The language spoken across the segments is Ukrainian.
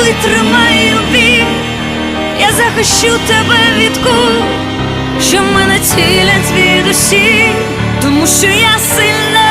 витримаю біль, я захищу тебе від куль, що мене цілять від усі, тому що я сильна,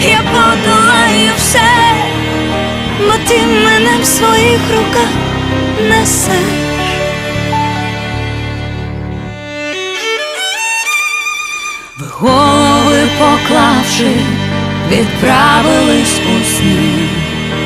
я подолаю все, бо ти мене в своїх руках несеш. Ви голови поклавши, відправились.